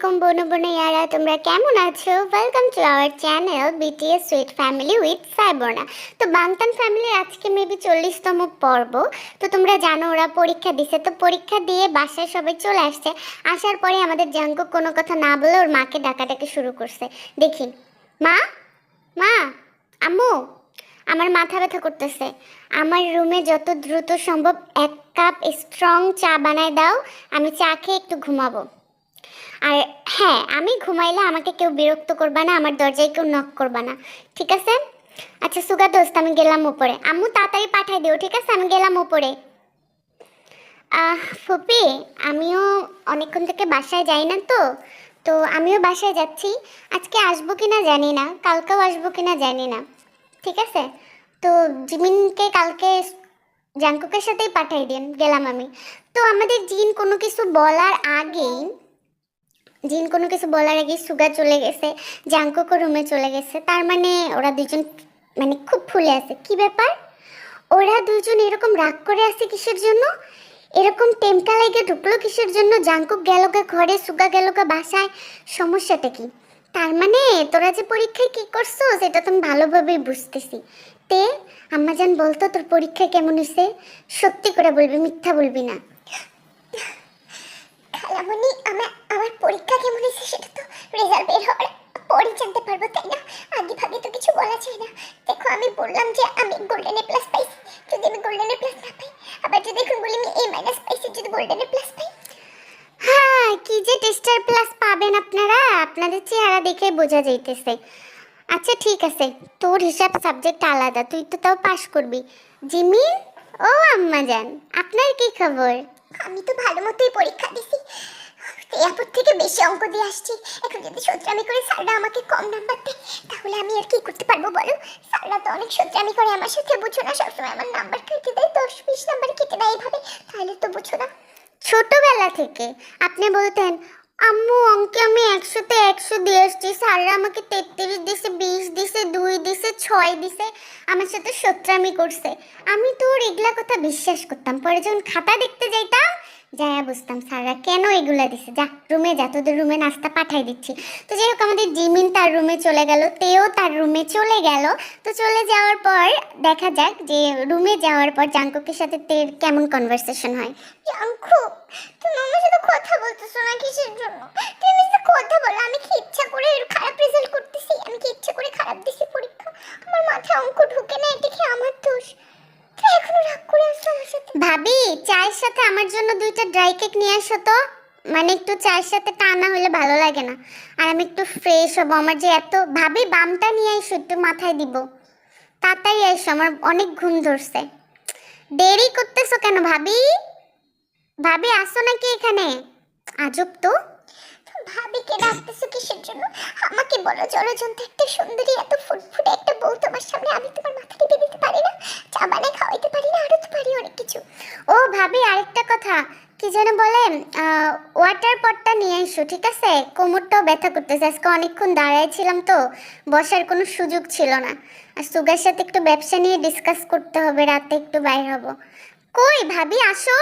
আলাইকুম বোন বোনাইয়ারা তোমরা কেমন আছো? Welcome to our channel BTS sweet family with সাইবোনা তো বাংতান ফ্যামিলির আজকে মেবি চল্লিশতম পর্ব। তো তোমরা জানো, ওরা পরীক্ষা দিছে। তো পরীক্ষা দিয়ে বাসায় সবাই চলে আসছে। আসার পরে আমাদের জাঙ্কু কোনো কথা না বলে ওর মাকে ডাকাডাকি শুরু করছে। দেখি। মা? মা? আম্মু? আমার মাথা ব্যথা করতেছে। আমার রুমে যত দ্রুত সম্ভব এক কাপ স্ট্রং চা বানায় দাও। আমি চা খেয়ে একটু ঘুমাবো। আর হ্যাঁ আমি ঘুমাইলে আমাকে কেউ বিরক্ত করবা না, আমার দরজায় কেউ নক করবা না, ঠিক আছে? আচ্ছা সুগা দোস্ত, আমি গেলাম উপরে। আম্মু, তাড়াতাড়ি পাঠাই দিও, ঠিক আছে? আমি গেলাম আহ, ফুপি, আমিও অনেকক্ষণ থেকে বাসায় যাই না তো তো আমিও বাসায় যাচ্ছি। আজকে আসব কিনা জানি না, কালকেও আসব কিনা জানি না, ঠিক আছে? তো জিমিনকে কালকে জাঙ্কুকের সাথেই পাঠাই দিন, গেলাম আমি। তো আমাদের জিন কোনো কিছু বলার আগেই জিন কোনো কিছু বলার আগে সুগা চলে গেছে জাঙ্কুকও রুমে চলে গেছে, তার মানে ওরা দুজন মানে খুব ফুলে আছে। কি ব্যাপার? ওরা দুজন এরকম রাগ করে আছে কিসের জন্য? এরকম টেমটা লেগে ঢুকলো কিসের জন্য? জাঙ্কুক গেল গা ঘরে, সুগা গেল গা বাসায়, সমস্যাটা কি? তার মানে তোরা যে পরীক্ষায় কি করছ, সেটা তো আমি ভালোভাবেই বুঝতেছি। তে, আম্মাজান, বলতো তোর পরীক্ষা কেমন হয়েছে সত্যি করে বলবি, মিথ্যা বলবি না। খালামণি আমার আমার পরীক্ষা কেমন হয়েছে সেটা তো রেজাল্ট বের হওয়ার পরে জানতে পারব, তাই না? আগে ভাগে তো কিছু বলা যায় না। দেখো, আমি বললাম যে আমি গোল্ডেন এ প্লাস পাইছি। যদি আমি গোল্ডেন এ প্লাস না পাই, আবার যদি এখন বলি আমি এ মাইনাস পাইছি, যদি গোল্ডেন এ প্লাস পাই? হ্যাঁ কি যে টেস্টার প্লাস পাবেন আপনারা? আপনাদের চেহারা দেখে বোঝা যাইতেছে। আচ্ছা ঠিক আছে। তোর হিসাব সাবজেক্ট আলাদা, তুই তো তাও পাস করবি। জিমিন? ও আম্মা জান আপনার কি খবর? আমি তো ভালো মতোই পরীক্ষা দিছি। এরপর থেকে বেশি অঙ্ক দিয়ে আসছি। এখন যদি সত্রামি করে স্যাররা আমাকে কম নাম্বার দেয়, তাহলে আমি আর কি করতে পারব বলো? স্যাররা তো অনেক সত্রামি করে আমার সাথে, বুঝো না, সবসময় আমার নাম্বার কেটে দেয়, দশ বিশ নাম্বার কেটে দেয় এইভাবে। তাহলে তো বুঝো না। ছোটবেলা থেকে আপনি বলতেন আম্মু, অঙ্কে আমি একশোতে একশো দিয়ে এসছি স্যাররা আমাকে তেত্রিশ দিছে, বিশ দিছে, দুই দিছে, ছয় দিছে, আমার সাথে সত্রামি করছে। আমি তোর এগুলা কথা বিশ্বাস করতাম। পরে যখন খাতা দেখতে যাইতাম যাইয়া বুঝতাম স্যাররা কেন এগুলা দিছে? যা, রুমে যা, তোদের রুমে নাস্তা পাঠাই দিচ্ছি। তো যাই হোক, আমাদের জিমিন তার রুমে চলে গেল, তেও তার রুমে চলে গেল। তো চলে যাওয়ার পর দেখা যাক যে রুমে যাওয়ার পর জাঙ্কুকের সাথে তের কেমন কনভারসেশন হয়। জাঙ্কু তুমি আমার সাথে কথা বলতেছো না কিসের জন্য? তুমি সাথে কথা বলো, আমি কি ইচ্ছা করে খারাপ রেজাল্ট করতেছি? আমি কি ইচ্ছা করে খারাপ দিছি পরীক্ষা? আমার মাথায় অঙ্ক ঢুকে না, এটা কি আমার দোষ? ভাবি, চায়ের সাথে আমার জন্য দুইটা ড্রাই কেক নিয়ে আসো তো। মানে একটু চায়ের সাথে টানা হলে ভালো লাগে না। আর আমি একটু ফ্রেশ হব। আমার যে এত ভাবি, বামটা নিয়ে এসো একটু মাথায় দিব। তাড়াতাড়ি এসো আমার অনেক ঘুম ধরছে। দেরি করতেছো কেন ভাবি? ভাবি, আসো নাকি এখানে? আজব তো। ভাবিকে ডাকতেছো কিসের জন্য? আমাকে বলো জলজন্ত একটা সুন্দরী, এত ফুটফুটে একটা বউ তোমার সামনে, আমি তোমার মাথা টিপে দিতে পারি না? চা বানায় খাওয়াইতে পারি না? আরও তো পারি অনেক কিছু। ও ভাবি, আরেকটা কথা। কি যেন বলে ওয়াটার পটটা নিয়ে এসো ঠিক আছে? কোমরটাও ব্যথা করতেছে। আজকে অনেকক্ষণ দাঁড়ায় ছিলাম তো, বসার কোনো সুযোগ ছিল না। আর সুগার সাথে একটু ব্যবসা নিয়ে ডিসকাস করতে হবে, রাতে একটু বাইর হব। কই ভাবি, আসো।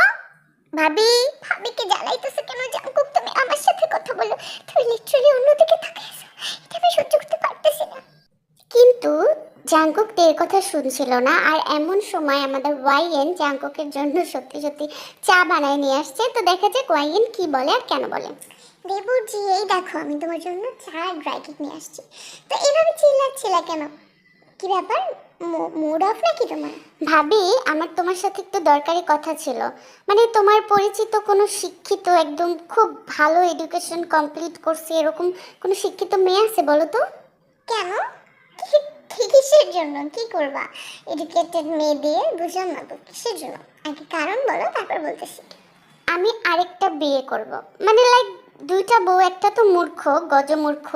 ভাবি ভাবিকে জ্বালাইতেছো কেন জাঙ্কুক? তুমি আমার সাথে কথা বলো। তুমি লিটারালি অন্যদিকে তাকাইছো। এটা আমি সহ্য করতে পারতেছি না। কিন্তু জাঙ্কুক তের কথা শুনছিল না, আর এমন সময় আমাদের ওয়াইএন জাঙ্কুকের জন্য সত্যি সত্যি চা বানায় নিয়ে আসছে। তো দেখা যাক ওয়াইএন কি বলে আর কেন বলে। দেবুজি, এই দেখো, আমি তোমার জন্য চা ড্রাই কেক নিয়ে আসছি। তো এইভাবে চিল্লাচ্ছিলা কেন? কি ব্যাপার মুড অফ নাকি তোমার? ভাবি আমার তোমার সাথে একটু দরকারি কথা ছিল। মানে তোমার পরিচিত কোনো শিক্ষিত একদম খুব ভালো এডুকেশন কমপ্লিট করছে এরকম কোনো শিক্ষিত মেয়ে আছে বলো তো? কেন? কিসের জন্য? কি করবা? এডুকেটেড মেয়ে দিয়ে বুঝলাম না তো কিসের জন্য? আগে কারণ বলো তারপর বলতেছি আমি আরেকটা বিয়ে করব। মানে লাইক দুইটা বউ একটা তো মূর্খ গজমূর্খ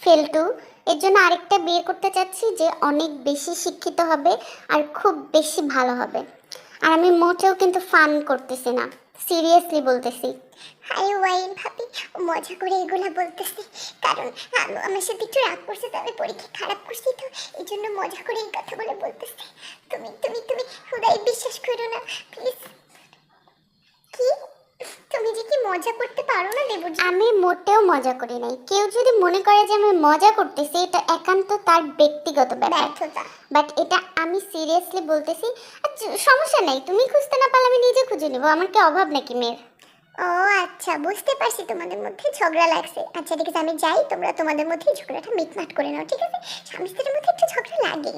ফেলটু এর জন্য আরেকটা বিয়ে করতে চাচ্ছি যে অনেক বেশি শিক্ষিত হবে আর খুব বেশি ভালো হবে। আর আমি মোটেও কিন্তু ফান করতেছি না। সিরিয়াসলি বলতেছি। হাই ওয়াইন ভাবি, মজা করে এগুলা বলতেছে। কারণ আম- আমার সাথে একটু রাগ করছে তো পরীক্ষা খারাপ করছি তো এই জন্য মজা করে এই কথাগুলো বলতেছে। তুমি তুমি তুমি হুদাই বিশ্বাস করো না প্লিজ কি? তুমি যে কি মজা করতে পারো না দেবজি আমি মোটেও মজা করি নাই। কেউ যদি মনে করে যে আমি মজা করতেছি এটা একান্ত তার ব্যক্তিগত ব্যাপার। ব্যর্থতা। বাট এটা আমি সিরিয়াসলি বলতেছি আচ্ছা, সমস্যা নাই তুমি খুঁজতে না পারলে আমি নিজে খুঁজে নেব। আমার কি অভাব নাকি মেয়ের? ও আচ্ছা বুঝতে পারছি তোমাদের মধ্যে ঝগড়া লাগছে। আচ্ছা ঠিক আছে, আমি যাই, তোমরা তোমাদের মধ্যে ঝগড়াটা মিটমাট করে নাও, ঠিক আছে? স্বামী স্ত্রীর মধ্যে একটু ঝগড়া লাগে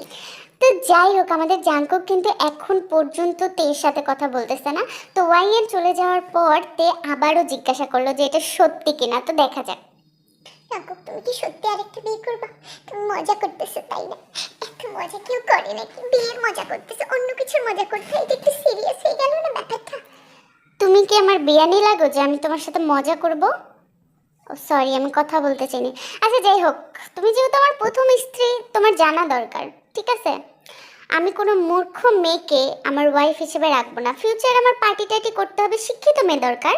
তো যাই হোক, আমাদের জাঙ্কুক কিন্তু এখন পর্যন্ত তের সাথে কথা বলতেছে না। তো ওয়াইয়ের চলে যাওয়ার পর তে আবারও জিজ্ঞাসা করল যে এটা সত্যি কিনা, তো দেখা যাক। জাঙ্কুক তুমি কি সত্যি আরেকটা বিয়ে করবা? তুমি মজা করতেছো, তাই না? এত মজা কেউ করে নাকি? বিয়ের মজা করতেছো, অন্য কিছুর মজা করতে এটা একটু সিরিয়াস হয়ে গেল না ব্যাপারটা? তুমি কি আমার বিয়ানি লাগো যে আমি তোমার সাথে মজা করব? ও সরি আমি কথা বলতে চাইনি। আচ্ছা যাই হোক, তুমি যেহেতু আমার প্রথম স্ত্রী, তোমার জানা দরকার, ঠিক আছে? আমি কোনো মূর্খ মেয়েকে আমার ওয়াইফ হিসেবে রাখব না। ফিউচার আমার পার্টি টার্টি করতে হবে শিক্ষিত মেয়ে দরকার।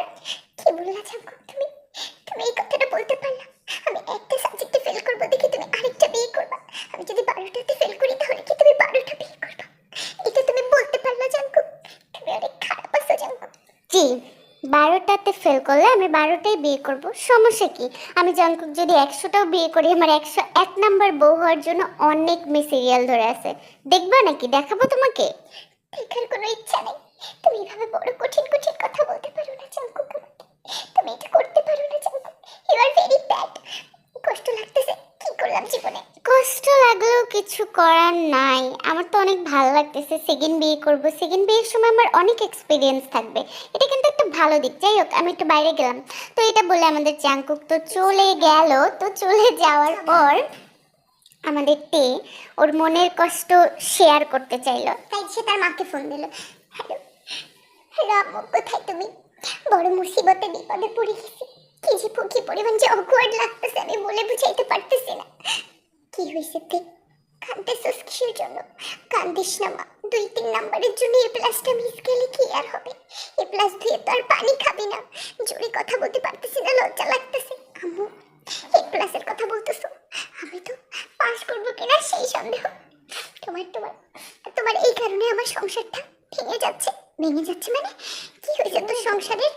কি বললা জাঙ্কুক তুমি? তুমি এই কথাটা বলতে পারলা? আমি একটা সাবজেক্টে ফেল করব দেখি তুমি আরেকটা বিয়ে করবা। আমি যদি বারোটাতে ফেল করি তাহলে কি তুমি বারোটা বিয়ে করবা? এটা তুমি বলতে পারলা জাঙ্কুক তুমি অনেক খারাপ আছো জাঙ্কুক জি, বারোটাতে ফেল করলে আমি বারোটাই বিয়ে করব। সমস্যা কি? আমি জঙ্কুক যদি একশোটাও বিয়ে করি, আমার একশো এক নাম্বার বউ হওয়ার জন্য অনেক মেয়ে সিরিয়াল ধরে আছে। দেখবা নাকি? দেখাবো তোমাকে? দেখার কোনো ইচ্ছা নেই। তুমি এভাবে বড় কঠিন কঠিন কথা বলতে পারো না আমাকে। তুমি এটা করতে পারো না Jungkook you are very bad কষ্ট লাগতেছে। কি করলাম জীবনে? কষ্ট লাগলেও কিছু করার নাই। আমার অনেক ভালো লাগতেছে সেকেন্ড বিয়ে করব। সেকেন্ড বিয়ের সময় আমার অনেক এক্সপিরিয়েন্স থাকবে। এটা কিন্তু একটা ভালো দিক। যাই হোক, আমি একটু বাইরে গেলাম। তো এটা বলে আমাদের জাঙ্কুক তো চলে গেল। তো চলে যাওয়ার পর আমাদের তে ওর মনের কষ্ট শেয়ার করতে চাইলো। তাই সে তার মাকে ফোন দিল। হ্যালো হ্যালো আম্মু, কোথায় তুমি? বড় মুসিবতে বিপদে পড়ে গেছি। কি যে পরিমাণ যে অকওয়ার্ড লাগতেছে, আমি বলে বুঝাইতে পারতেছি না। কি হয়েছে তুই কান্দিস না মা। দুই, তিন জন্য এ প্লাসটা মিস গেলে কি আর হবে? এ প্লাস ধুয়ে তো আর পানি খাবি না। জোরে কথা বলতে পারতেছি না, লজ্জা লাগতেছে। আম্মু এ প্লাসের কথা বলতেছো? আমি তো পাস করব কিনা সেই সন্দেহ। তোমার তোমার তোমার এই কারণে আমার সংসারটা ভেঙে যাচ্ছে। ভেঙে যাচ্ছে মানে? কি হয়েছে তোর সংসারের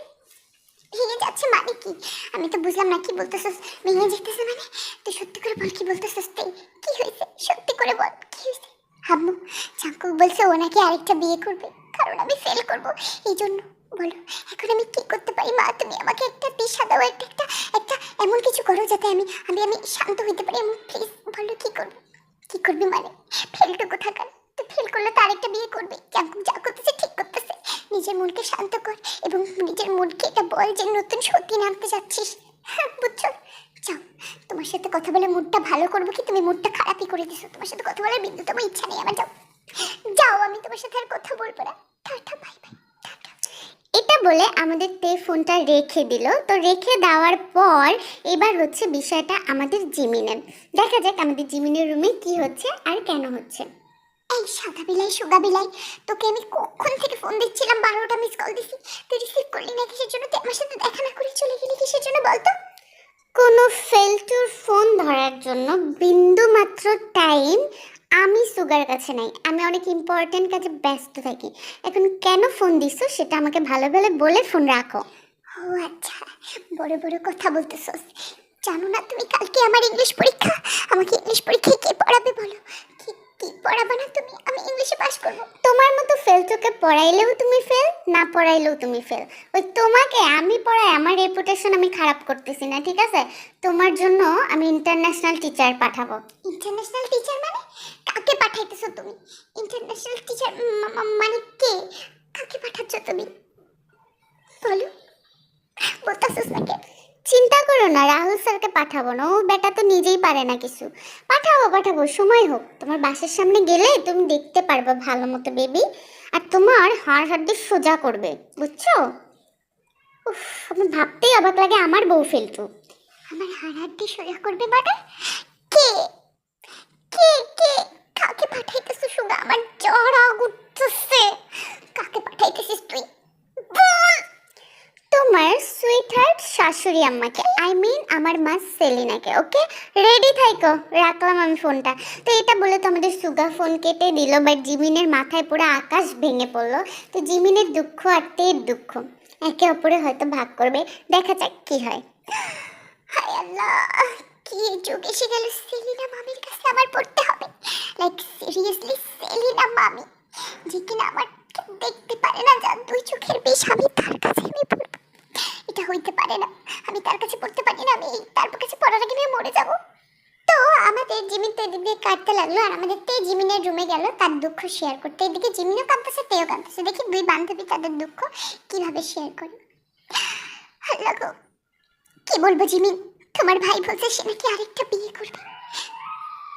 ভেঙে যাচ্ছে মানে কি? আমি তো বুঝলাম না কি বলতেছিস? ভেঙে যেতেছে মানে? তুই সত্যি করে বল কি বলতেছিস তুই? কি হয়েছে? সত্যি করে বল, কি হয়েছে? হাম্মু চাঙ্কুক বলছে ও নাকি আরেকটা বিয়ে করবে। কারণ আমি ফেল করব। এই জন্য বলো, এখন আমি কি করতে পারি? মা, তুমি আমাকে একটা দিশা দাও, একটা একটা একটা এমন কিছু করো যাতে আমি আমি আমি শান্ত হইতে পারি। প্লিজ বলো কি করব? কি করবি মানে? ফেলটুকু থাকার তো ফেল করলে তো আরেকটা বিয়ে করবে। যেমন যা করতেছে ঠিক করতেছে নিজের মনকে শান্ত কর এবং নিজের মনকে এটা বল যে নতুন সত্যি নামতে যাচ্ছিস। হ্যাঁ বুঝছ? যাও, তোমার সাথে কথা বলে মুডটা ভালো করব কি? তুমি মুডটা খারাপই করে দিছো। তোমার সাথে কথা বলার বিন্দু তোমার ইচ্ছা নেই আমার, যাও। যাও, আমি তোমার সাথে আর কথা বলব না। Tata, bye bye. এটা বলে আমাদের তে ফোনটা রেখে দিল। তো রেখে দেওয়ার পর এবার হচ্ছে বিষয়টা আমাদের জিমিনের। দেখা যাক আমাদের জিমিনের রুমে কি হচ্ছে আর কেন হচ্ছে। এই সাদা বিলাই সুগা বিলাই তোকে আমি কখন থেকে ফোন দিচ্ছিলাম? বারোটা মিস কল দিছি। তুই রিসিভ করলি না কিসের জন্য? তুই আমার সাথে দেখা না করে চলে গেলি কিসের জন্য বলতো? কোনো ফেলটুর ফোন ধরার জন্য বিন্দু মাত্র টাইম আমি সুগার কাছে নাই। আমি অনেক ইম্পর্টেন্ট কাজে ব্যস্ত থাকি। এখন কেন ফোন দিছো সেটা আমাকে ভালো ভালো বলে ফোন রাখো। ও আচ্ছা বড় বড় কথা বলতেছস। জানো না তুমি কালকে আমার ইংলিশ পরীক্ষা? আমাকে ইংলিশ পরীক্ষায় কে পড়াবে বলো? কি কি পড়াবে না তুমি? আমি ইংলিশে পাস করব। তোমার মতো ফেলটুকে পড়াইলেও তুমি ফেল না পড়াইলেও তুমি ফেল ওই তোমাকে আমি পড়াই, আমার রেপুটেশন আমি খারাপ করতেছি না, ঠিক আছে? তোমার জন্য আমি ইন্টারন্যাশনাল টিচার পাঠাবো। ইন্টারন্যাশনাল টিচার মানে? কাকে পাঠাইতেছো তুমি? ইন্টারন্যাশনাল টিচার মানে কে? কাকে পাঠাচ্ছ তুমি বলো বলতেছস না কে চিন্তা করো না, রাহুল স্যারকে পাঠাবো না। ও বেটা তো নিজেই পারে না কিছু। পাঠাবো পাঠাবো, সময় হোক। তোমার বাসার সামনে গেলে তুমি দেখতে পারবে ভালো মতো বেবি আর তোমার হাড় হাড্ডি সোজা করবে, বুঝছ? আমি ভাবতেই অবাক লাগে আমার বউ ফেলতো। আমার হাড়াড্ডি সোজা করবে মানে? কে? কে কে? কাকে পাঠাইতেছিস সুগা আমার জ্বর উঠতেছে কাকে পাঠাইতেছিস তুই? বল! তোমার সুইট হার্ট শাশুড়ি আম্মাকে আই মিন আমার মা সেলিনাকে ওকে রেডি থাইকো, রাখলাম আমি ফোনটা। তো এটা বলে তো আমাদের সুগা ফোন কেটে দিল বাট জিমিনের মাথায় পুরো আকাশ ভেঙে পড়ল। তো জিমিনের দুঃখ আর তের দুঃখ, একে অপরে হয়তো ভাগ করবে। দেখা যাক কি হয়। আল্লাহ, কি যুগ এসে গেল, সেলিনা মামির কাছে আমার পড়তে হবে। লাইক সিরিয়াসলি সেলিনা মামি, যে কিনা আমার দেখতে পারে না যার দুই চোখের বেশ, আমি পড়ব এটা হইতে পারে না আমি তার কাছে পড়তে পারি না আমি এই তার কাছে পড়ার আগে আমি মরে যাব তো আমাদের জিমিন তো এদিক দিয়ে কাটতে লাগল আর আমাদের তে জিমিনের রুমে গেল, তার দুঃখ শেয়ার করতে। এদিকে জিমিনও কাঁদতেছে, তেও কাঁদতেছে। দেখি দুই বান্ধবী তাদের দুঃখ কীভাবে শেয়ার করে। আল্লাহ কি বলব জিমিন? তোমার ভাই বলছে সে নাকি আরেকটা বিয়ে করবে।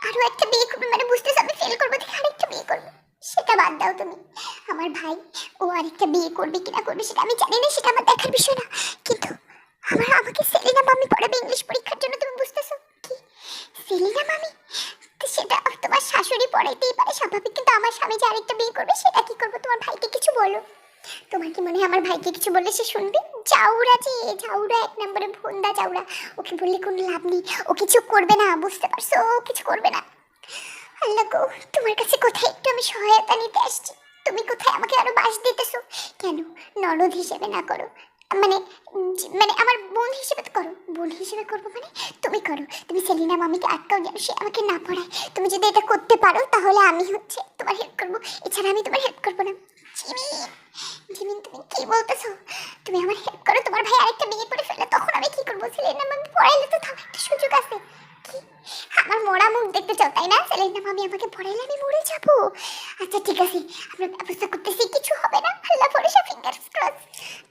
আরও একটা বিয়ে করবে মানে বুঝতেছ, আমি ফেল করব দেখে আরেকটা বিয়ে করবে। সেটা বাদ দাও তুমি। আমার ভাই, ও আরেকটা বিয়ে করবে কিনা করবে সেটা আমি জানি না, সেটা আমার দেখার বিষয় না। কিন্তু আমার আমাকে সেলিনা মামি পড়াবে ইংলিশ পরীক্ষার জন্য, তুমি বুঝতেছো? কি? সেলিনা মামি? সেটা তোমার শাশুড়ি পড়াইতেই পারে, স্বাভাবিক। কিন্তু আমার স্বামী যে আরেকটা বিয়ে করবে, সেটা কি করব? তোমার ভাইকে কিছু বলো। তোমার কি মনে হয় আমার ভাইকে কিছু বললে সে শুনবে? জাউরা যে, জাউরা এক নম্বরে ভন্দা জাউরা। ওকে বললে কোনো লাভ নেই। ও কিছু করবে না, বুঝতে পারছ? ও কিছু করবে না। আল্লাহ গো, তোমার কাছে কোথায় একটু আমি সহায়তা নিতে আসছি। তুমি কোথায় আমাকে আরও বাস দিতেছো? কেন? ননদ হিসেবে না করো। মানে মানে আমার বোন হিসেবে করো, বোন হিসেবে করব মানে তুমি করো। তুমি সেলিনা মামিকে আটকাও যেন সে আমাকে না পড়ায়। তুমি যদি এটা করতে পারো, তাহলে আমি হচ্ছে তোমার হেল্প করব। এছাড়া আমি তোমার হেল্প করব না। জিমিন তুমি কি বলতেছো? তুমি আমার হেল্প করো, তোমার ভাই আরেকটা বিয়ে করে ফেলে তখন আমি কি করব? সেলিনা মামি পড়াইলে তো থাকার সুযোগ আছে। আমার মরা মুখ দেখতে চাও, তাই না? সেলিনা মামি আমাকে পড়াইলে আমি মরে যাব। আচ্ছা ঠিক আছে। আমরা ব্যবস্থা করতেছি, কিছু হবে না। আল্লাহ ভরসা ফিঙ্গার্স ক্রস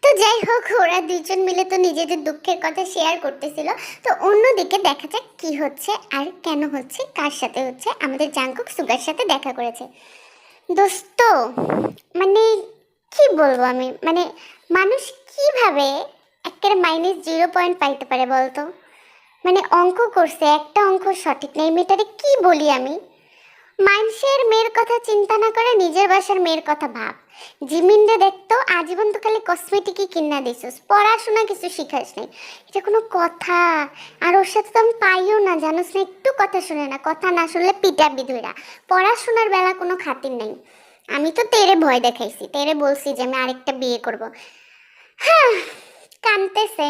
তো যাই হোক, ওরা দুজন মিলে তো নিজেদের দুঃখের কথা শেয়ার করতেছিল। তো অন্যদিকে দেখা যাক কি হচ্ছে আর কেন হচ্ছে, কার সাথে হচ্ছে। আমাদের জাঙ্কুক সুগার সাথে দেখা করেছে। দোস্ত মানে কি বলব আমি? মানে মানুষ কীভাবে একের মাইনাস জিরো পয়েন্ট পাইতে পারে বলতো? মানে অঙ্ক করছে, একটা অঙ্ক সঠিক নেই, মেয়েটারে কি বলি আমি? মানুষের মেয়ের কথা চিন্তা না করে নিজের বাসার মেয়ের কথা ভাব। জিমিনরে দেখতো আজীবন তো খালি কসমেটিকই কিনা দিছিস, পড়াশোনা কিছু শিখাস নাই। এটা কোনো কথা, আর ওর সাথে তো আমি পাইও না, জানোস না, একটু কথা শুনে না, কথা না শুনলে পিটা বিধুরা পড়াশোনার বেলা কোনো খাতির নেই। আমি তো তেরে ভয় দেখাইছি, তেরে বলছি যে আমি আরেকটা বিয়ে করব। হ্যাঁ কানতেছে।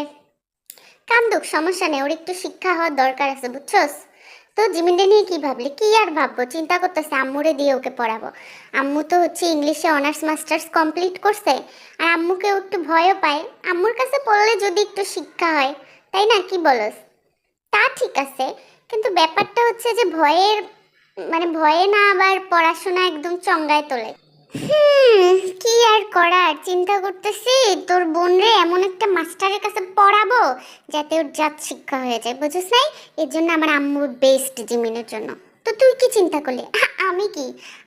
কান্দুক সমস্যা নেই, ওর একটু শিক্ষা হওয়ার দরকার আছে, বুঝছস? তো জিমিনটা নিয়ে কি ভাবলি? কি আর ভাববো? চিন্তা করতেছে, আম্মুরে দিয়ে ওকে পড়াবো। আম্মু তো হচ্ছে ইংলিশে অনার্স, মাস্টার্স কমপ্লিট করছে, আর আম্মুকে একটু ভয়ও পায়। আম্মুর কাছে পড়লে যদি একটু শিক্ষা হয়, তাই না? কি বলস? তা ঠিক আছে, কিন্তু ব্যাপারটা হচ্ছে যে ভয়ের মানে ভয়ে না আবার পড়াশোনা একদম চঙ্গায় তোলে। হুম, কি করার চিন্তা করতেছি, তোর বোন রে এমন একটা মাস্টারের কাছে পড়াবো যাতে ওর জাত শিক্ষা হয়ে যায়, বুঝিস নাই? এর জন্য আমার আম্মুর বেস্ট জিমিনের জন্য। তো তুই কি চিন্তা করলি? আমি কি?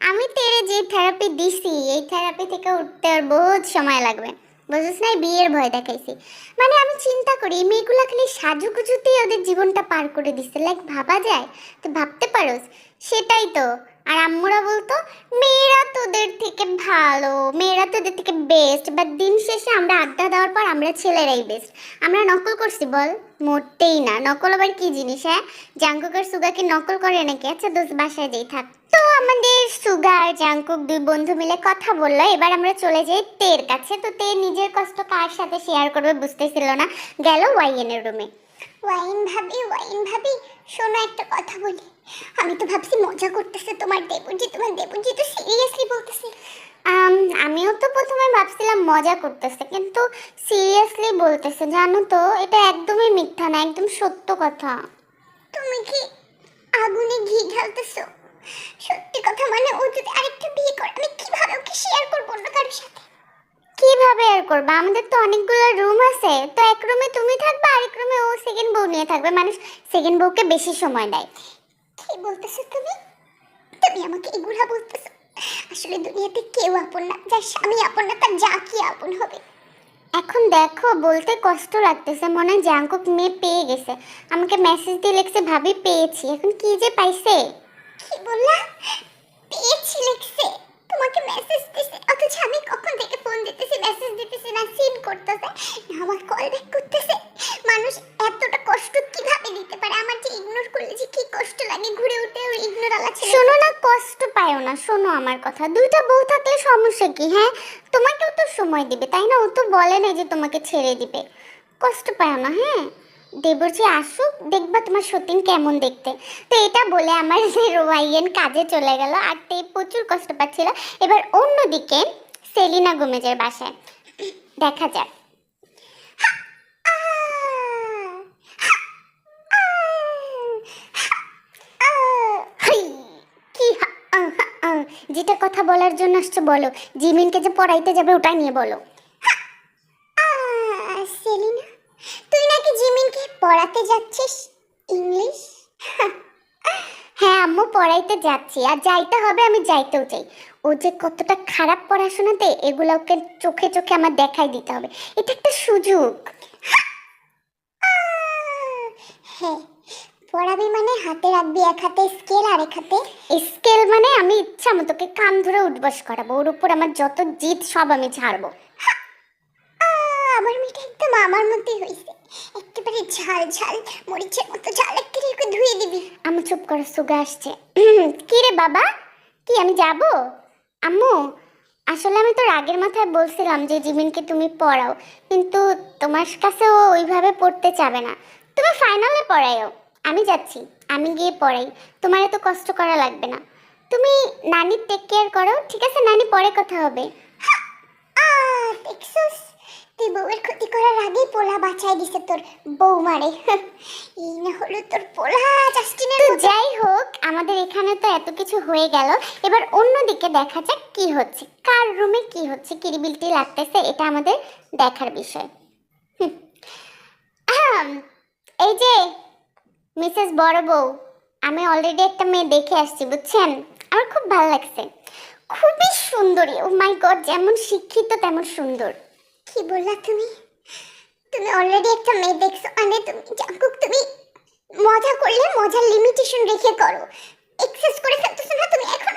আমি তেরে যে থেরাপি দিছি, এই থেরাপি থেকে উঠতে আর বহুত সময় লাগবে, বুঝিস নাই? বিয়ের ভয় দেখাইছি। মানে আমি চিন্তা করি মেয়েগুলো খালি সাজুগুজুতেই ওদের জীবনটা পার করে দিছে লাইক ভাবা যায়? তো ভাবতে পারোস? সেটাই তো। আর আম্মুরা বলতো, মেয়েরা তোদের থেকে ভালো, মেয়েরা তোদের থেকে বেস্ট বা দিন শেষে আমরা আড্ডা দেওয়ার পর আমরা ছেলেরাই বেস্ট আমরা নকল করছি, বল? মোটেই না। নকল আবার কি জিনিস হ্যাঁ? জাঙ্কুক আর সুগাকে নকল করে নাকি? আচ্ছা দোষ বাসায় যেই থাক। তো আমাদের সুগা আর জাঙ্কুক দুই বন্ধু মিলে কথা বলল। এবার আমরা চলে যাই তের কাছে। তো তে নিজের কষ্ট কার সাথে শেয়ার করবে বুঝতেছিল না। গেল ওয়াইএনের রুমে ওয়াইন ভাবি ওয়াইন ভাবি, শোনো একটা কথা বলি। আমি তো ভাবছি মজা করতেছে তোমার দেবুজি তোমার দেবুজি তো সিরিয়াসলি বলতেছে। আম, আমিও তো প্রথমে ভাবছিলাম মজা করতেছে কিন্তু সিরিয়াসলি বলতেছে জানো তো এটা একদমই মিথ্যা না একদম সত্য কথা। তুমি কি আগুনে ঘি ঢালতেছো? সত্যি কথা মানে ও যদি আরেকটা বিয়ে করে আমি কীভাবে ওকে শেয়ার করব অন্য কারোর সাথে? কীভাবে আর করবা? আমাদের তো অনেকগুলো রুম আছে তো এক রুমে তুমি থাকবে আরেক রুমে ও সেকেন্ড বউ নিয়ে থাকবে মানুষ সেকেন্ড বউকে বেশি সময় দেয়। কি তুমি? তুমি আমাকে এগুলা আসলে দুনিয়াতে কেউ আপন না। যার স্বামী আপন না, তার যা কি আপন হবে। এখন দেখো, বলতে কষ্ট লাগতেছে, মনে হয় জাঙ্কুক মেয়ে পেয়ে গেছে। আমাকে মেসেজ দিয়ে লিখছে, ভাবি, পেয়েছি। এখন কি যে পাইছে? কি বললা? পেয়েছি লিখছে। তোমাকে মেসেজ দিছে। অথচ আমি কখন থেকে ফোন দিতেছি মেসেজ দিতেছি না সিন করতেছে। না আমার কল ব্যাক করতেছে। মানুষ এতটা কষ্ট কীভাবে দিতে পারে? আমার যে ইগনোর করলে যে না শোনো আমার কথা। দুইটা বউ থাকলে সমস্যা কি হ্যাঁ? তোমাকেও তো সময় দিবে, তাই না? ও তো বলে না যে তোমাকে ছেড়ে দিবে। কষ্ট পায় না হ্যাঁ? দেবর যে আসুক, দেখবা তোমার সতীন কেমন দেখতে। তো এটা বলে আমার যে রোয়াইয়েন কাজে চলে গেল, আর তে প্রচুর কষ্ট পাচ্ছিল। এবার অন্যদিকে সেলিনা গোমেজের বাসায়। দেখা যাক হাই, কি হা- আহ, হা- আহ, যেটা কথা বলার জন্য আসছে বলো। জিমিনকে যে পড়াইতে যাবে ওটাই নিয়ে বলো। সেলিনা তুই নাকি জিমিনকে পড়াতে যাচ্ছিস ইংলিশ? হ্যাঁ আম্মু পড়াইতে যাচ্ছি। আর যাইতে হবে আমি যাইতেও চাই। ও যে কতটা খারাপ পড়াশোনাতে এগুলো ওকে চোখে চোখে আমার দেখাই দিতে হবে। এটা একটা সুযোগ। হ্যাঁ। পড়াবি মানে হাতে রাখবি এক হাতে স্কেল আর এক হাতে স্কেল মানে আমি ইচ্ছা মতো তোকে কান ধরে উঠবস করাবো। ওর উপর আমার যত জিত সব আমি ছাড়বো আমার মেয়েটা একদম আমার মতোই হয়েছে। একেবারে ঝাল ঝাল, মরিচের মতো ঝাল একটু ধুয়ে দিবি। আমি চুপ করে, সুগা আসছে। কি রে বাবা? কি, আমি যাব? আম্মু, আসলে আমি তো রাগের মাথায় বলছিলাম যে জিমিনকে তুমি পড়াও, কিন্তু তোমার কাছে ও ওইভাবে পড়তে চাবে না। তুমি ফাইনালে পড়াইও আমি যাচ্ছি আমি গিয়ে পড়াই। তোমার এত কষ্ট করা লাগবে না। তুমি নানির টেক কেয়ার করো ঠিক আছে? নানি পরে কথা হবে। আহ তুই বউয়ের ক্ষতি করার আগেই পোলা বাঁচাই দিছে তোর বউ মারে এই না হলো তোর পোলা জাস্টিনের যাই হোক আমাদের এখানে তো এত কিছু হয়ে গেল। এবার অন্যদিকে দেখা যাক কি হচ্ছে। কার রুমে কি হচ্ছে কিরিবিলটি লাগতেছে এটা আমাদের দেখার বিষয়। এই যে মিসেস বড় বউ, আমি অলরেডি একটা মেয়ে দেখে আসছি, বুঝছেন? আমার খুব ভালো লাগছে। খুবই সুন্দরী ও মাই গড যেমন শিক্ষিত তেমন সুন্দর। কি বললা তুমি? তুমি অলরেডি একটা মেয়ে দেখছ মানে তুমি জাঙ্কুক তুমি মজা করলে মজার লিমিটেশন রেখে করো। এক্সেস করে ফেলতেছো না তুমি এখন?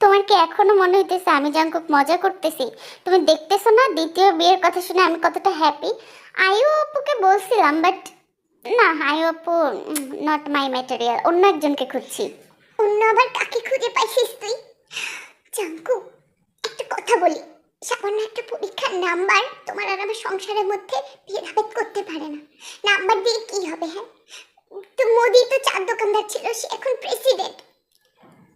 তোমার কি এখনও মনে হইতেছে আমি জাঙ্কুক মজা করতেছি? তুমি দেখতেছো না, দ্বিতীয় বিয়ের কথা শুনে আমি কতটা হ্যাপি আয়ু আপুকে বলছিলাম বাট না হাই আপু নট মাই ম্যাটেরিয়াল অন্য একজনকে খুঁজছি। অন্য আবার কাকে খুঁজে পাইছিস তুই? জাঙ্কু, একটা কথা বলি। সামান্য একটা পরীক্ষার নাম্বার তোমার আর আমার সংসারের মধ্যে ভেদাভেদ করতে পারে না। নাম্বার দিয়ে কি হবে হ্যাঁ? তো মোদি তো চার দোকানদার ছিল, সে এখন প্রেসিডেন্ট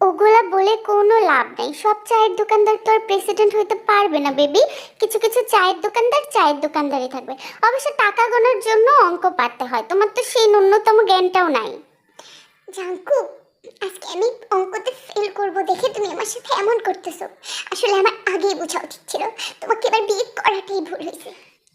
ওগুলা বলে কোনো লাভ নাই। সব চায়ের দোকানদার তো আর প্রেসিডেন্ট হইতে পারবে না বেবি কিছু কিছু চায়ের দোকানদার চায়ের দোকানদারই থাকবে। অবশ্য টাকা গোনার জন্য অঙ্ক পারতে হয়। তোমার তো সেই ন্যূনতম জ্ঞানটাও নাই। জাঙ্কু আজকে আমি অঙ্কতে ফেল করব দেখে তুমি আমার সাথে এমন করতেছো। আসলে আমার আগেই বোঝা উচিত ছিল। তোমাকে এবার বিয়ে করাটাই ভুল হয়েছে।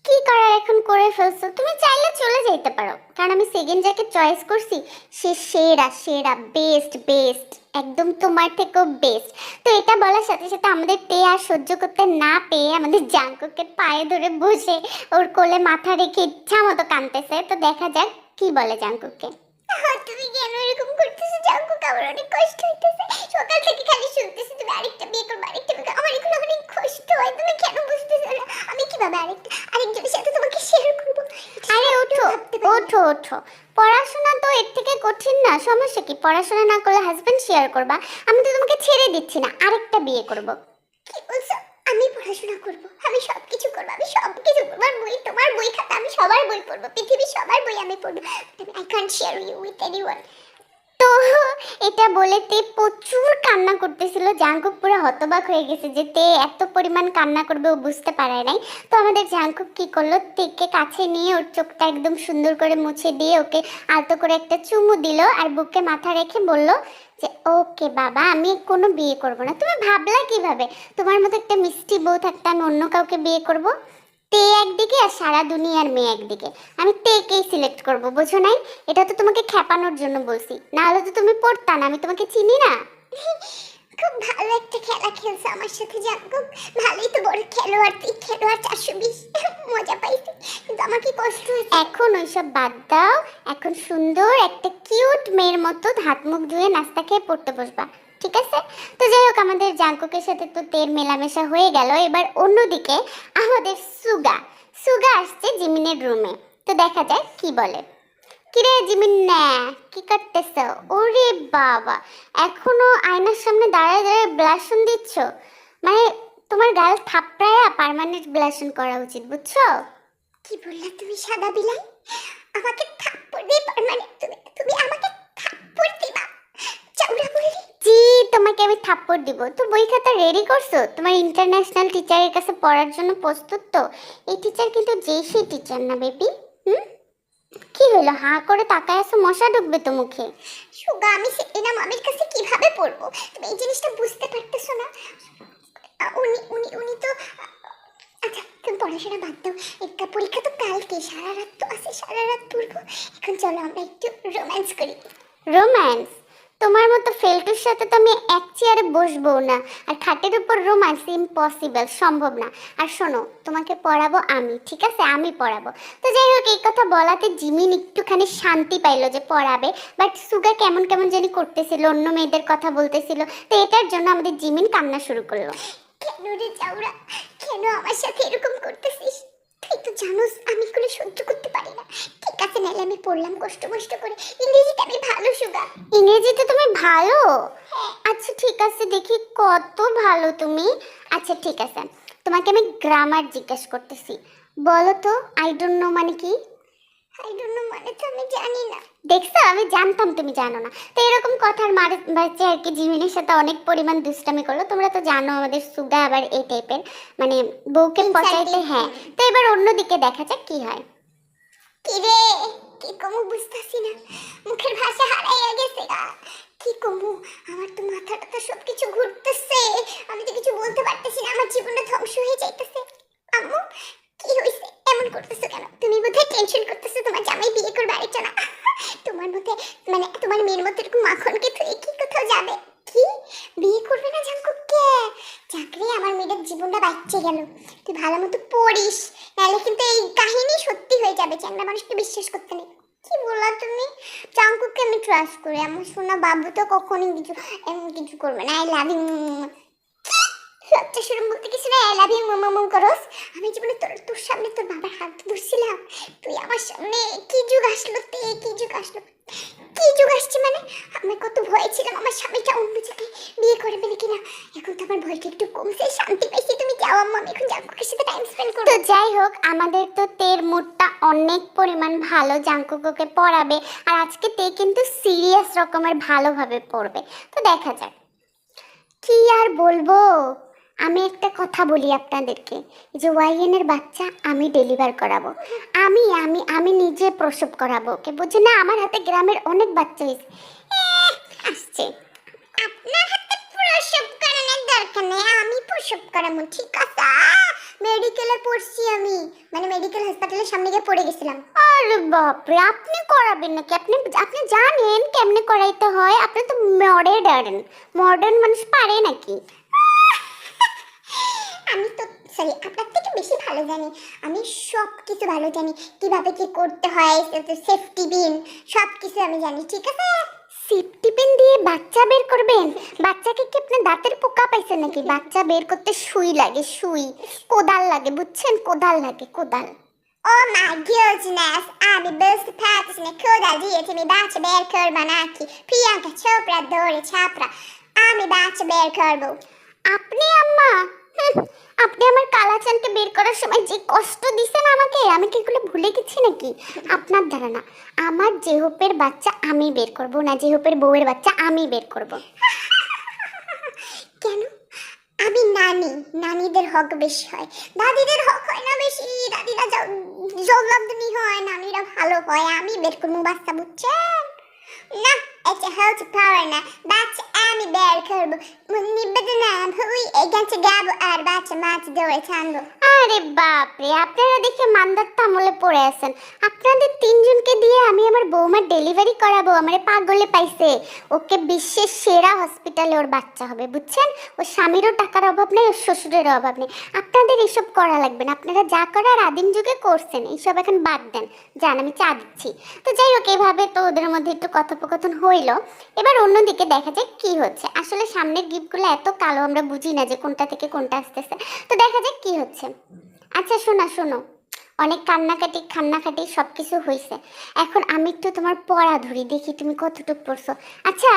কি করার এখন করে ফেলছো? তুমি চাইলে চলে যেতে পারো। কারণ আমি সেকেন্ড যাকে চয়েস করছি সে সেরা সেরা বেস্ট বেস্ট একদম তোমার থেকেও বেস্ট তো এটা বলার সাথে সাথে আমাদের তে আর সহ্য করতে না পেয়ে আমাদের জাঙ্কুকে পায়ে ধরে বসে ওর কোলে মাথা রেখে ইচ্ছা মতো কানতেছে তো দেখা যাক কি বলে জাঙ্কুককে। তুমি কেন এরকম করতেছো? জাঙ্কু আমার অনেক কষ্ট হইতেছে। সকাল থেকে খালি শুনতেছি তুমি আরেকটা বিয়ে করবে আরেকটা বিয়ে আমার এগুলো অনেক কষ্ট হয় তুমি কেন বুঝতেছো না? আমি কীভাবে আরেকটা আরেকজনের সাথে তোমাকে শেয়ার করব? আরে ওঠো। ওঠো ওঠো। পড়াশোনা তো এর থেকে কঠিন না, সমস্যা কি? পড়াশোনা না করলে হাজবেন্ড শেয়ার করবা? আমি তো তোমাকে ছেড়ে দিচ্ছি না, আরেকটা বিয়ে করব। কি বলছো? আমি পড়াশোনা করব, আমি সব কিছু করব, আমি সব কিছু আমার বই, তোমার বই খাতা আমি সবার বই পড়ব, পৃথিবীর সবার বই আমি পড়ব। I can't share you with anyone তো এটা বলে তে প্রচুর কান্না করতেছিল। জাঙ্কুক পুরো হতবাক হয়ে গেছে যে তে এত পরিমাণ কান্না করবে ও বুঝতে পারে নাই। তো আমাদের জাঙ্কুক কি করল? তেকে কাছে নিয়ে ওর চোখটা একদম সুন্দর করে মুছে দিয়ে ওকে আলতো করে একটা চুমু দিল আর বুকে মাথা রেখে বলল যে, ওকে বাবা, আমি কোনো বিয়ে করব না। তুমি ভাবলা কীভাবে? তোমার মতো একটা মিষ্টি বউ থাকতে আমি অন্য কাউকে বিয়ে করব? তে একদিকে আর সারা দুনিয়ার মেয়ে একদিকে। আমি তেকেই সিলেক্ট করব বুঝো নাই? এটা তো তোমাকে খেপানোর জন্য বলছি। না হলে তো তুমি পড়তা না আমি তোমাকে চিনি না। খুব ভালো একটা খেলা খেলছো আমার সাথে জানকো? ভালোই তো বড় খেলোয়াড় তুই খেলোয়াড় চারশো বিশ। মজা পাইছি কিন্তু আমার কি কষ্ট হয়েছে? এখন ওইসব বাদ দাও এখন সুন্দর একটা কিউট মেয়ের মতো হাত মুখ ধুয়ে নাস্তা খেয়ে পড়তে বসবা। ঠিক আছে? তো যাই হোক আমাদের জাঙ্কুকের সাথে তো তেল মেলামেশা হয়ে গেল। এবার অন্যদিকে আমাদের সুগা। সুগা আসছে জিমিনের রুমে তো দেখা যায় কি বলে। কিরে জিমিন না কি করতেছ? ওরে বাবা, এখনও আয়নার সামনে দাঁড়ায় দাঁড়ায় ব্লাশন দিচ্ছ? মানে তোমার গাল থাপড়ায়া পার্মানেন্ট ব্লাশন করা উচিত, বুঝছ? কি বললে তুমি, সাদা বিলাই আমাকে থাপ্পড় দিয়ে মানে তুমি তুমি আমাকে থাপ্পড় দিবা। চাউরা বললি জি, তোমাকে আমি থাপ্পড় দিব। তো বই খাতা রেডি করছ? তোমার ইন্টারন্যাশনাল টিচারের কাছে পড়ার জন্য প্রস্তুত তো? এই টিচার কিন্তু যে সেই টিচার না বেবি হুম? কি হলো? হাঁ করে তাকায় আছো, মশা ঢুকবে তো মুখে। সুগা, আমি সেলিনা মামির কাছে কীভাবে পড়ব? তুমি এই জিনিসটা বুঝতে পারতেছো না? উনি উনি উনি তো আচ্ছা তুমি পড়াশোনা বাদ দাও। একটা পরীক্ষা তো কালকে, সারা রাত তো আছে, সারা রাত পড়ব। এখন চলো আমরা একটু রোম্যান্স করি। রোম্যান্স তোমার মতো ফেলটুর সাথে তো আমি এক চেয়ারে বসবো না। আর খাটের উপর রোম্যান্স ইম্পসিবল সম্ভব না। আর শোনো, তোমাকে পড়াবো আমি, ঠিক আছে? আমি পড়াবো। তো যাই হোক, এই কথা বলাতে জিমিন একটুখানি শান্তি পাইলো যে পড়াবে বাট সুগা কেমন কেমন জানি করতেছিল, অন্য মেয়েদের কথা বলতেছিল। তো এটার জন্য আমাদের জিমিন কান্না শুরু করল। কেন রে চাউরা কেন আমার সাথে এরকম করতেছিস? তুই জানোস আমি এগুলো সহ্য করতে পারি না। ঠিক আছে নাহলে আমি পড়লাম কষ্ট কষ্ট করে। ইংরেজিতে আমি ভালো সুগা ইংরেজিতে তুমি ভালো? আচ্ছা ঠিক আছে দেখি কত ভালো তুমি। আচ্ছা ঠিক আছে। তোমাকে আমি গ্রামার জিজ্ঞেস করতেছি। বলো তো আই ডোন্ট নো মানে কি? আই ডোন্ট নো মানে তো আমি জানি না। দেখছ আমি জানতাম তুমি জানো না। তো এরকম কথার মারে বাচ্চা আর কি জিমিনের সাথে অনেক পরিমাণ দুষ্টামি করল। তোমরা তো জানো আমাদের সুগা আবার এই টাইপের মানে বউকে. পচাইতে হ্যাঁ। তো এবার অন্যদিকে দেখা যাক কি হয়। কি রে? কি কমু বুঝতাছি না। মুখের ভাষা হারাইয়া গেছে আ, কি কমু? আমার তো মাথাটা তো সব কিছু ঘুরতেছে। আমি তো কিছু বলতে পারতেছি না। আমার জীবনটা ধ্বংস হয়ে যাইতেছে। আম্মু কি হইছে? এমন করতেছো কেন? তুমি বোধহয় টেনশন করতেছো, তোমার জামাই বিয়ে করবে আরেকটা না তোমার মধ্যে মানে তোমার মেয়ের মধ্যে এরকম মাখনকে তুই কি কোথাও যাবে? কি? বিয়ে করবে না জাঙ্কুককে? চাকরি আমার মেয়ের জীবনটা বাচ্চে গেল। তুই ভালো মতো পড়িস, নাহলে কিন্তু এই কাহিনী সত্যি হয়ে যাবে, চ্যাংরা মানুষকে বিশ্বাস করতে নেই। কি বললা তুমি? চাঙ্কুকে আমি ট্রাস্ট করি, আমার সোনা বাবু তো কখনোই কিছু এমন কিছু করবে না। আই লাভ ইউ লজ্জা বলতে না মামা করস আমি জীবনে তোর তোর সামনে তোর বাবার হাত ধরছিলাম। তুই আমার সামনে কি যুগ আসলো তে? কি যুগ আসলো? কি যুগ আসছে মানে? আমি কত ভয় ছিলাম, আমার স্বামীটা অন্য বিয়ে এখন তো আমার ভয়টা একটু কমছে, শান্তি পাইছি। তুমি যাও, আম্মা, আমি এখন জাঙ্কুকের সাথে টাইম স্পেন্ড তো যাই হোক, আমাদের তো তের মুডটা অনেক পরিমাণ ভালো জাঙ্কুকোকে পড়াবে। আর আজকে তে কিন্তু সিরিয়াস রকমের ভালোভাবে পড়বে। তো দেখা যাক। কি আর বলব? আমি একটা কথা বলি আপনাদেরকে, যে ওয়াইএন এর বাচ্চা আমি ডেলিভার করাবো। আমি আমি আমি নিজে প্রসব করাবো। ওকে বুঝে না, আমার হাতে গ্রামের অনেক বাচ্চা হয়েছে। আসছে। আপনার হাতে প্রসব করানোর দরকার নেই, আমি প্রসব করাবো, ঠিক আছে? মেডিকেলে পড়ছি আমি। মানে মেডিকেল হাসপাতালের সামনে গিয়ে পড়ে গেছিলাম। আরে বাপরে, আপনি করাবেন নাকি? আপনি আপনি জানেন কেমনে করাইতে হয়? আপনি তো মডার্ন মডার্ন মানুষ পারে নাকি? আমি তো সরি আপনার থেকে বেশি ভালো জানি। আমি সব কিছু ভালো জানি। কীভাবে কি করতে হয় সেফটি বিন সব কিছু আমি জানি ঠিক আছে? সেফটি পিন দিয়ে বাচ্চা বের করবেন? বাচ্চাকে কি আপনার দাঁতের পোকা পাইছে নাকি? বাচ্চা বের করতে সুই লাগে সুই। কোদাল লাগে বুঝছেন? কোদাল লাগে কোদাল। ও মাই গুডনেস আমি বুঝতে পারতেছি না কোদাল দিয়ে তুমি বাচ্চা বের করবা নাকি? প্রিয়াঙ্কা চোপড়া দৌড়ে ছাপড়া। আমি বাচ্চা বের করব। আপনি আম্মা আপনি আমার কালাচানকে বের করার সময় যে কষ্ট দিছেন আমাকে আমি কি এগুলো ভুলে গেছি নাকি? আপনার দ্বারা না আমার জেহুপের বাচ্চা আমি বের করব না জেহুপের বউয়ের বাচ্চা আমি বের করব? কেন? আমি নানি নানিদের হক বেশি হয়। দাদিদের হক হয় না বেশি দাদিরা জবাবদানি হয় নানিরা ভালো হয় আমি বের করব বাচ্চা বুঝছেন? না এটা হতে পারে না। বাচ্চা আমি বের করব নিবেদনা ভুই এখানে গাবো আর বাচ্চা মাছ দৌড়ে ছানবো আরে বাপরে, আপনারা দেখে মান্দার তামলে পড়ে আছেন। আপনাদের তিনজনকে দিয়ে আমি আমার বৌমার ডেলিভারি করাবো, আমার পাগলে পাইছে। ওকে বিশ্বের সেরা হসপিটালে ওর বাচ্চা হবে, বুঝছেন? ওর স্বামীরও টাকার অভাব নেই, ওর শ্বশুরেরও অভাব নেই। আপনাদের এসব করা লাগবে না, আপনারা যা করার আদিম যুগে করছেন, এইসব এখন বাদ দেন। যান, আমি চা দিচ্ছি। তো যাই হোক, এভাবে তো ওদের মধ্যে একটু কথোপকথন হইল। এবার অন্যদিকে দেখা যাক কি হচ্ছে। আসলে সামনের গিফটগুলো এত কালো, আমরা বুঝি না যে কোনটা থেকে কোনটা আসতেছে। তো দেখা যাক কি হচ্ছে। আচ্ছা শোনা শোনো। অনেক কান্নাকাটি খান্নাকাটি সব কিছু হয়েছে এখন আমি একটু তোমার পড়া ধরি দেখি তুমি কতটুকু পড়ছো। আচ্ছা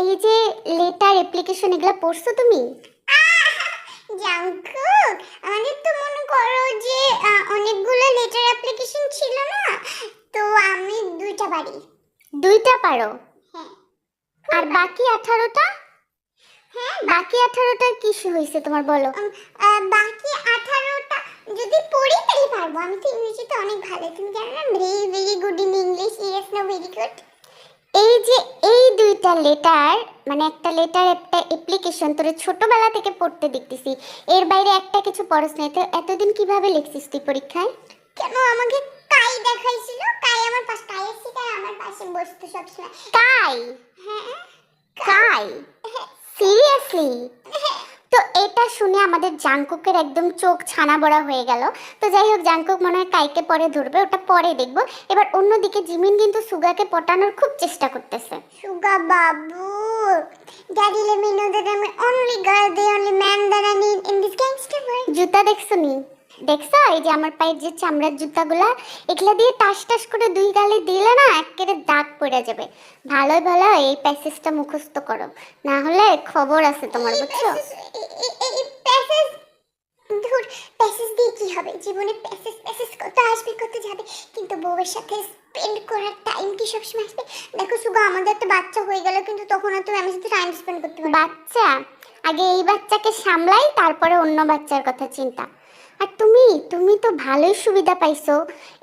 এই যে লেটার অ্যাপ্লিকেশন এগুলো পড়ছো তুমি? আমাদের তো মনে করো যে অনেকগুলো লেটার অ্যাপ্লিকেশন ছিল না? তো আমি দুইটা বাড়ি দুইটা পারো? হ্যাঁ। আর বাকি আঠারোটা? হ্যাঁ বাকি আঠারোটার কি হয়েছে তোমার বলো? বাকি আঠারোটা যদি পড়ি তাহলে পারব। আমি তো ইংরেজিতে অনেক ভালো। তুমি জানো না very very good in English yes no very good এই যে এই দুইটা লেটার মানে একটা লেটার একটা অ্যাপ্লিকেশন তোরে ছোটবেলা থেকে পড়তে দেখতেছি। এর বাইরে একটা কিছু পড়স না তো এতদিন কীভাবে লিখছিস তুই পরীক্ষায়? কেন? আমাকে কাই দেখাইছিল। কাই আমার পাশে কাই কাই আমার পাশে বসতো সবসময়। কাই হ্যাঁ। কাই সিরিয়াসলি তো এটা শুনে আমাদের জাংকুকের একদম চোখ ছানা বড়া হয়ে গেল। তো যাই হোক জাংকুক মনে হয় কাইকে পরে ধরবে ওটা পরে দেখব। এবার অন্যদিকে জিমিন কিন্তু সুগাকে পটানোর খুব চেষ্টা করতেছে। সুগা বাবু. জুতা দেখছ নি? দেখছ? এই যে আমার পায়ের যে চামড়ার জুতাগুলা এগুলা দিয়ে টাস টাস করে দুই গালে দিলে না একেবারে দাগ পড়ে যাবে। ভালোই ভালো এই প্যাসেজটা মুখস্থ করো। না হলে খবর আছে তোমার বুঝছ? ধুর, passage দিয়ে কি হবে? জীবনে প্যাসেজ প্যাসেজ কত আসবে কত যাবে? কিন্তু বউয়ের সাথে স্পেন্ড করার টাইম কি সবসময় আসবে? দেখো সুগা আমাদের তো বাচ্চা হয়ে গেল কিন্তু তখন আর তুমি আমার সাথে টাইম স্পেন্ড করতে পারবে বাচ্চা? আগে এই বাচ্চাকে সামলাই তারপরে অন্য বাচ্চার কথা চিন্তা। আর তুমি তুমি তো ভালোই সুবিধা পাইছো।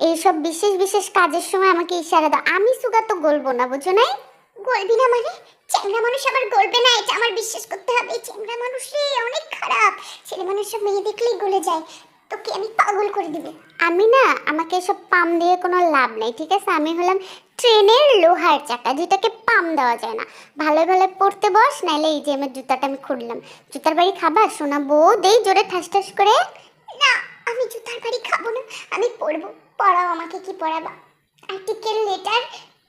এইসব বিশেষ বিশেষ কাজের সময় আমাকে ইশারা দাও। আমি সুগা তো গলবো না, বুঝো নাই? গলবি না মানে? চ্যাংরা মানুষ আবার গলবে না, এটা আমার বিশ্বাস করতে হবে। চ্যাংরা মানুষ রে, অনেক খারাপ। ছেলে মানুষ সব মেয়ে দেখলেই গলে যায়। তোকে আমি পাগল করে দিব। আমি না, আমাকে এসব পাম দিয়ে কোনো লাভ নেই, ঠিক আছে? আমি হলাম ট্রেনের লোহার চাকা, যেটাকে পাম দেওয়া যায় না। ভালো ভালো পড়তে বস, নাইলে এই যে আমার জুতাটা আমি খুললাম। জুতার বাড়ি খাবার? শোনা বউ দেই জোরে ঠাস ঠাস করে। না, আমি জুতার বাড়ি খাব না, আমি পড়ব। পড়াও আমাকে কি পড়াবা? আর্টিকেল লেটার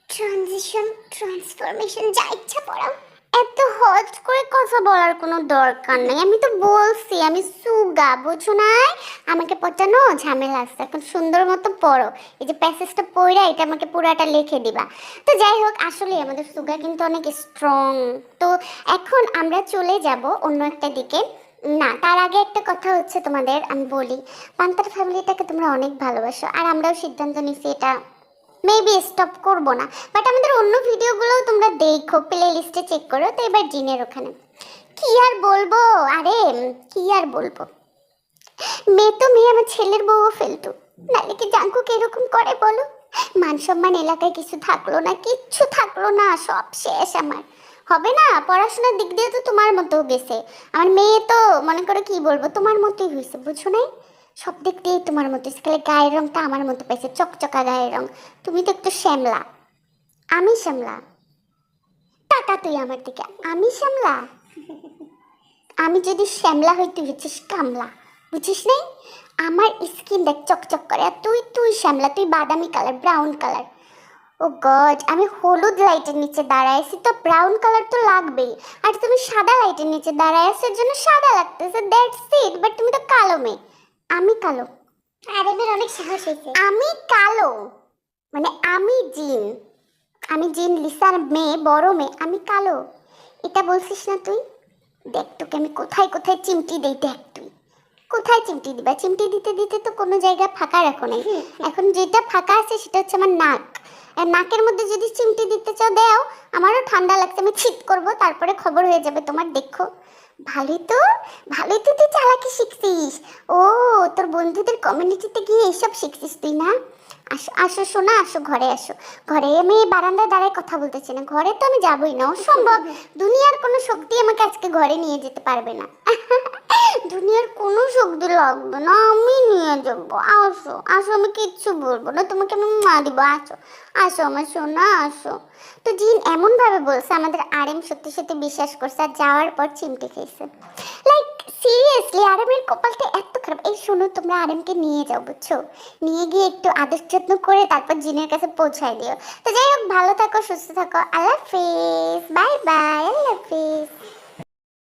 ট্রানজিশন ট্রান্সফরমেশন যা ইচ্ছা পড়াও। এত হজ করে কথা বলার কোনো দরকার নেই। আমি তো বলছি, আমি সুগা, বুঝো নাই? আমাকে পটানো ঝামেলা আছে। এখন সুন্দর মতো পড়ো। এই যে প্যাসেজটা পড়া এটা আমাকে পুরাটা লিখে দিবা। তো যাই হোক আসলে আমাদের সুগা কিন্তু অনেক স্ট্রং তো এখন আমরা চলে যাব অন্য একটা দিকে। না, তার আগে একটা কথা হচ্ছে তোমাদের, আমি বলি। পান্তার ফ্যামিলিটাকে তোমরা অনেক ভালোবাসো, আর আমরাও সিদ্ধান্ত নিছি এটা মেবি স্টপ করব না। বাট আমাদের অন্য ভিডিওগুলোও তোমরা দেখো প্লে লিস্টে চেক করো, তো এবার জিনের ওখানে। কি আর বলব? আরে কি আর বলব? মেয়ে তো মেয়ে, আমার ছেলের বউও ফেলতো। নাহলে কি জাঙ্কুক এরকম করে বলো? মান সম্মান এলাকায় কিছু থাকল না, কিচ্ছু থাকল না, সব শেষ আমার। হবে না, পড়াশোনার দিক দিয়ে তো তোমার মতো গেছে। আমার মেয়ে তো, মনে করো কি বলব, তোমার মতোই হয়েছে বুঝো নাই? সব দিক দিয়েই তোমার মতো। খালি গায়ের রংটা আমার মতো পাইছে, চকচকা গায়ের রং। তুমি তো একটু শ্যামলা। আমি শ্যামলা। টাকা তুই আমার দিকে, আমি শ্যামলা? আমি যদি শ্যামলা হই তুই হচ্ছিস, কামলা। বুঝিস নাই? আমার স্কিন দেখ চকচক করে, আর তুই তুই শ্যামলা, তুই বাদামি colour, brown colour. Oh God আমি হলুদ লাইটের নিচে দাঁড়ায় আছি তো ব্রাউন কালার তো লাগবেই। আর তুমি সাদা লাইটের নিচে দাঁড়ায় আছো এর জন্য সাদা লাগতেছে দ্যাটস ইট বাট তুমি তো কালো মেয়ে। আমি কালো। আরেমের অনেক সাহস হয়েছে। আমি কালো। মানে আমি জিন। আমি জিন লিসার মেয়ে বড় মেয়ে আমি কালো। এটা বলছিস না তুই? দেখ তোকে আমি কোথায় কোথায় চিমটি দেই দেখ তুই। কোথায় চিমটি দিবা? চিমটি দিতে দিতে তো কোনো জায়গা ফাঁকা রাখো নাই। এখন যেটা ফাঁকা আছে সেটা হচ্ছে আমার নাক। আর নাকের মধ্যে যদি চিমটি দিতে চাও, দেও। আমারও ঠান্ডা লাগছে, আমি ছিট করব, তারপরে খবর হয়ে যাবে তোমার, দেখো। ভালোই তো ভালোই তো তুই চালাকি শিখছিস। ও, তোর বন্ধুদের কমিউনিটিতে গিয়ে এইসব শিখছিস তুই না? আসো আসো শোনা আসো ঘরে আসো। ঘরে আমি বারান্দায় দাঁড়ায় কথা বলতেছি না। ঘরে তো আমি যাবই না, অসম্ভব। দুনিয়ার কোনো শক্তি আমাকে আজকে ঘরে নিয়ে যেতে পারবে না। দুনিয়ার কোনো শক্তি লাগবে না, আমি নিয়ে যাব। আসো আসো, আমি কিচ্ছু বলব না, তোমাকে আমি মা দিব, আসো। আসো আমার সোনা, আসো। তো জিন এমনভাবে বলছে, আমাদের আরেম সত্যি সত্যি বিশ্বাস করছে আর যাওয়ার পর চিমটে খেয়েছে। লাইক সিরিয়াসলি আরামের কপালটা এত খারাপ। এই শোনো, তোমরা আরামকে নিয়ে যাও, বুঝছ? নিয়ে গিয়ে একটু আদর যত্ন করে তারপর জিনের কাছে পৌঁছায় দিও। তো যাই হোক, ভালো থাকো, সুস্থ থাকো। আল্লাহ হাফিজ বাই বাই আল্লাহ হাফিজ